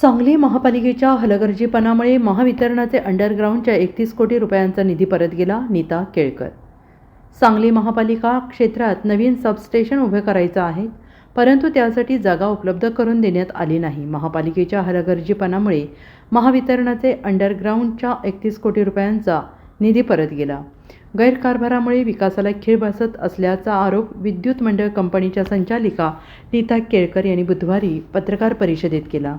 सांगली महापालिकेच्या हलगर्जीपणामुळे महावितरणाचे अंडरग्राऊंडच्या एकतीस कोटी रुपयांचा निधी परत गेला नीता केळकर. सांगली महापालिका क्षेत्रात नवीन सबस्टेशन उभे करायचं आहे परंतु त्यासाठी जागा उपलब्ध करून देण्यात आली नाही. महापालिकेच्या हलगर्जीपणामुळे महावितरणाचे अंडरग्राऊंडच्या एकतीस कोटी रुपयांचा निधी परत गेला. गैरकारभारामुळे विकासाला खीळ बसत असल्याचा आरोप विद्युत मंडळ कंपनीच्या संचालिका नीता केळकर यांनी बुधवारी पत्रकार परिषदेत केला.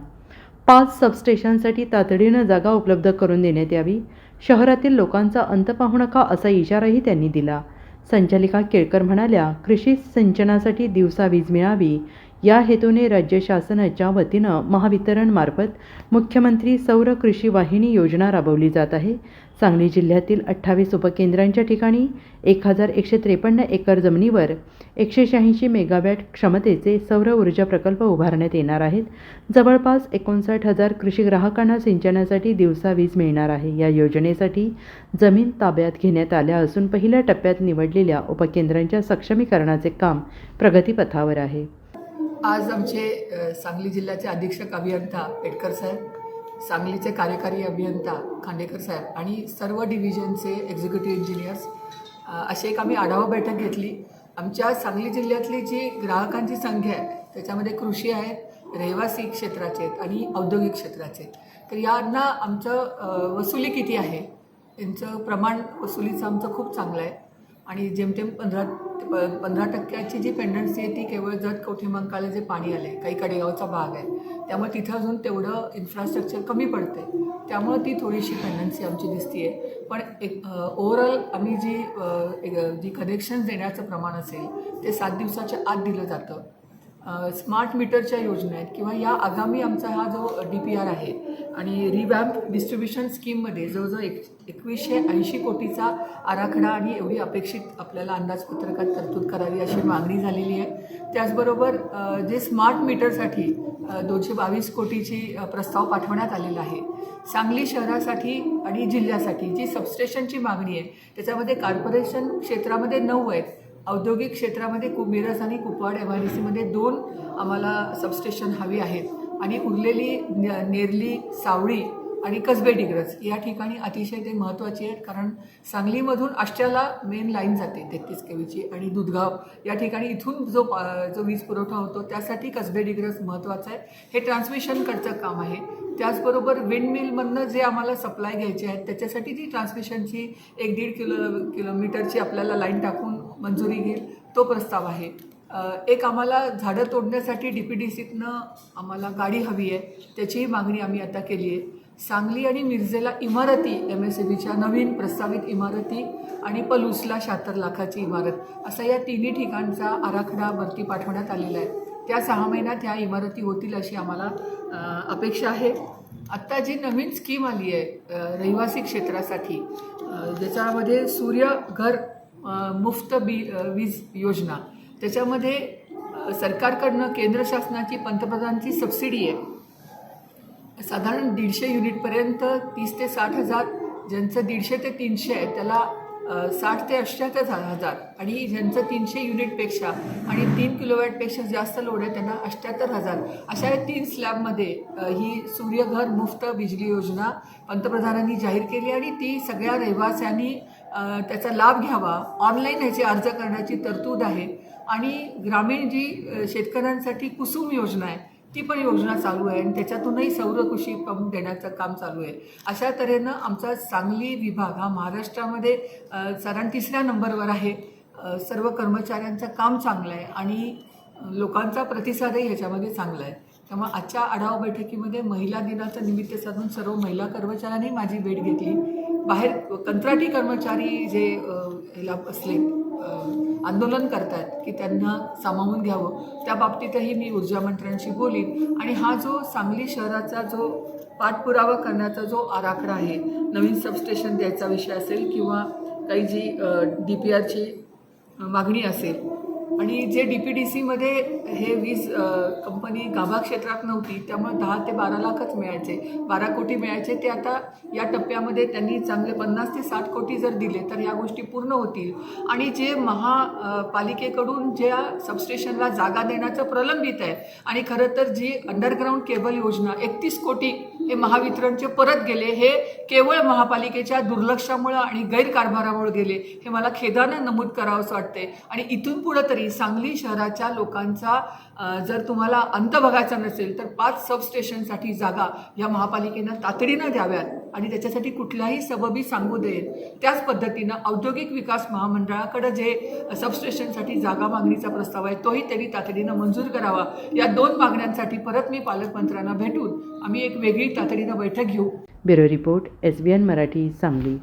पाच सबस्टेशनसाठी तातडीनं जागा उपलब्ध करून देण्यात यावी. शहरातील लोकांचा अंत पाहू नका असा इशाराही त्यांनी दिला. संचालिका केळकर म्हणाल्या कृषी सिंचनासाठी दिवसा वीज मिळावी. या हेतूने राज्य शासनाच्या वतीनं महावितरणमार्फत मुख्यमंत्री सौर कृषी वाहिनी योजना राबवली जात आहे. सांगली जिल्ह्यातील अठ्ठावीस उपकेंद्रांच्या ठिकाणी एक हजार एकशे त्रेपन्न एकर जमिनीवर एकशे शहाऐंशी मेगावॅट क्षमतेचे सौर ऊर्जा प्रकल्प उभारण्यात येणार आहेत. जवळपास एकोणसाठ हजार कृषी ग्राहकांना सिंचनासाठी दिवसा वीज मिळणार आहे. या योजनेसाठी जमीन ताब्यात घेण्यात आल्या असून पहिल्या टप्प्यात निवडलेल्या उपकेंद्रांच्या सक्षमीकरणाचे काम प्रगतीपथावर आहे. आज आमचे सांगली जिल्ह्याचे अधीक्षक अभियंता पेटकर साहेब सांगलीचे कार्यकारी अभियंता खांडेकर साहेब आणि सर्व डिव्हिजनचे एक्झिक्युटिव्ह इंजिनियर्स अशी एक आम्ही आढावा बैठक घेतली. आमच्या सांगली जिल्ह्यातली जी ग्राहकांची संख्या आहे त्याच्यामध्ये कृषी आहेत रहिवासी क्षेत्राचे आहेत आणि औद्योगिक क्षेत्राचे आहेत. तर यांना आमचं वसुली किती आहे? यांचं प्रमाण वसुलीचं आमचं खूप चांगलं आहे. आणि जेमतेम पंधरा पंधरा टक्क्याची जी पेंडन्सी आहे ती केवळ जत कवठेमंकाला जे पाणी आलं आहे काही कडेगावचा भाग आहे त्यामुळे तिथं अजून तेवढं इन्फ्रास्ट्रक्चर कमी पडते त्यामुळे ती थोडीशी पेंडन्सी आमची दिसते आहे पण एक ओव्हरऑल आम्ही जी जी कनेक्शन्स देण्याचं प्रमाण असेल ते सात दिवसाच्या आत दिलं जातं. स्मार्ट मीटरच्या योजना आहेत किंवा या आगामी आमचा हा जो डी पी आर आहे आणि रिवॅम्प डिस्ट्रीब्युशन स्कीममध्ये जवळजवळ एक एकवीसशे ऐंशी कोटीचा आराखडा आणि एवढी अपेक्षित आपल्याला अंदाजपत्रकात तरतूद करावी अशी मागणी झालेली आहे. त्याचबरोबर जे स्मार्ट मीटरसाठी दोनशे बावीस कोटीची प्रस्ताव पाठवण्यात आलेला आहे. सांगली शहरासाठी आणि जिल्ह्यासाठी जी सबस्टेशनची मागणी आहे त्याच्यामध्ये कॉर्पोरेशन क्षेत्रामध्ये नऊ आहेत. औद्योगिक क्षेत्रामध्ये कु मिरज आणि कुपवाड एम आय डी सीमध्ये दोन आम्हाला सबस्टेशन हवी आहेत. आणि उरलेली न- नेरली सावळी आणि कसबे डिग्रज या ठिकाणी अतिशय ते महत्त्वाची आहेत. कारण सांगलीमधून आष्ट्याला मेन लाईन जाते तेहतीस केवीची आणि दुधगाव या ठिकाणी इथून जो पा- जो वीज पुरवठा होतो त्यासाठी कसबे डिग्रज महत्त्वाचं आहे. हे ट्रान्समिशनकडचं काम आहे. त्याचबरोबर विंडमिलमधनं जे आम्हाला सप्लाय घ्यायचे आहेत त्याच्यासाठी ती ट्रान्समिशनची एक दीड किलो किलोमीटरची आपल्याला लाईन टाकून मंजुरी घेईल तो प्रस्ताव आहे. एक आम्हाला झाडं तोडण्यासाठी डी पी डी सीतनं आम्हाला गाडी हवी आहे त्याचीही मागणी आम्ही आता केली आहे. सांगली आणि मिरजेला इमारती एम एस बीच्या नवीन प्रस्तावित इमारती आणि पलूसला शहात्तर लाखाची इमारत असा या तिन्ही ठिकाणचा आराखडा वरती पाठवण्यात आलेला आहे. त्या सहा महिन्यात ह्या इमारती होतील अशी आम्हाला अपेक्षा आहे. आत्ता जी नवीन स्कीम आली आहे रहिवासी क्षेत्रासाठी ज्याच्यामध्ये सूर्य घर मुफ्त बी वीज योजना. त्याच्यामध्ये सरकारकडनं केंद्र शासनाची पंतप्रधानची सबसिडी आहे. साधारण दीडशे युनिटपर्यंत तीस ते साठ हजार ज्यांचं दीडशे ते तीनशे आहे त्याला साठ ते अष्ट्याहत्तर हजार. आणि ज्यांचं तीनशे युनिटपेक्षा आणि तीन किलोवॅटपेक्षा जास्त लोड आहे त्यांना अष्ट्याहत्तर हजार. अशा या तीन स्लॅबमध्ये ही सूर्यघर मुफ्त बिजली योजना पंतप्रधानांनी जाहीर केली आणि ती सगळ्या रहिवाशांनी त्याचा लाभ घ्यावा. ऑनलाईन ह्याची अर्ज करण्याची तरतूद आहे. आणि ग्रामीण जी शेतकऱ्यांसाठी कुसुम योजना आहे ती पण योजना चालू आहे आणि त्याच्यातूनही सौर कृषी पंप देण्याचं काम चालू आहे. अशा तऱ्हेनं आमचा सांगली विभाग हा महाराष्ट्रामध्ये साधारण तिसऱ्या नंबरवर आहे. सर्व कर्मचाऱ्यांचं काम चांगलं आहे आणि लोकांचा प्रतिसादही ह्याच्यामध्ये चांगला आहे. त्यामुळे आजच्या आढावा बैठकीमध्ये महिला दिनाचं निमित्त साधून सर्व महिला कर्मचाऱ्यांनी माझी भेट घेतली. बाहेर कंत्राटी कर्मचारी जे अ, ह्याला बसले आंदोलन करतात की त्यांना सामावून घ्यावं. त्या बाबतीतही मी ऊर्जा मंत्र्यांशी बोलीन. आणि हा जो सांगली शहराचा जो पाठपुरावा करण्याचा जो आराखडा आहे नवीन सबस्टेशन द्यायचा विषय असेल किंवा काही जी डी पी आरची मागणी असेल आणि जे डी पी डी सीमध्ये हे वीज कंपनी गाभा क्षेत्रात नव्हती त्यामुळे दहा ते बारा लाखच मिळायचे. बारा कोटी मिळायचे ते आता या टप्प्यामध्ये त्यांनी चांगले पन्नास ते साठ कोटी जर दिले तर या गोष्टी पूर्ण होतील. आणि जे महापालिकेकडून ज्या सबस्टेशनला जागा देण्याचं प्रलंबित आहे आणि खरं तर जी अंडरग्राऊंड केबल योजना एकतीस कोटी हे महावितरणचे परत गेले हे केवळ महापालिकेच्या दुर्लक्षामुळं आणि गैरकारभारामुळे गेले हे मला खेदानं नमूद करावंसं वाटते आणि इथून पुढं तरी सांगली शहराच्या लोकांचा जर तुम्हाला अंत बघायचा नसेल तर पाच सबस्टेशनसाठी जागा या महापालिकेनं तातडीनं द्याव्यात आणि त्याच्यासाठी कुठल्याही सबबी सांगू देत त्याच पद्धतीनं औद्योगिक विकास महामंडळाकडं जे सबस्टेशनसाठी जागा मागणीचा प्रस्ताव आहे तोही त्यांनी तातडीनं मंजूर करावा. या दोन मागण्यांसाठी परत मी पालकमंत्र्यांना भेटून आम्ही एक वेगळी तातडीनं बैठक घेऊ. Bureau report S B N Marathi Sangli.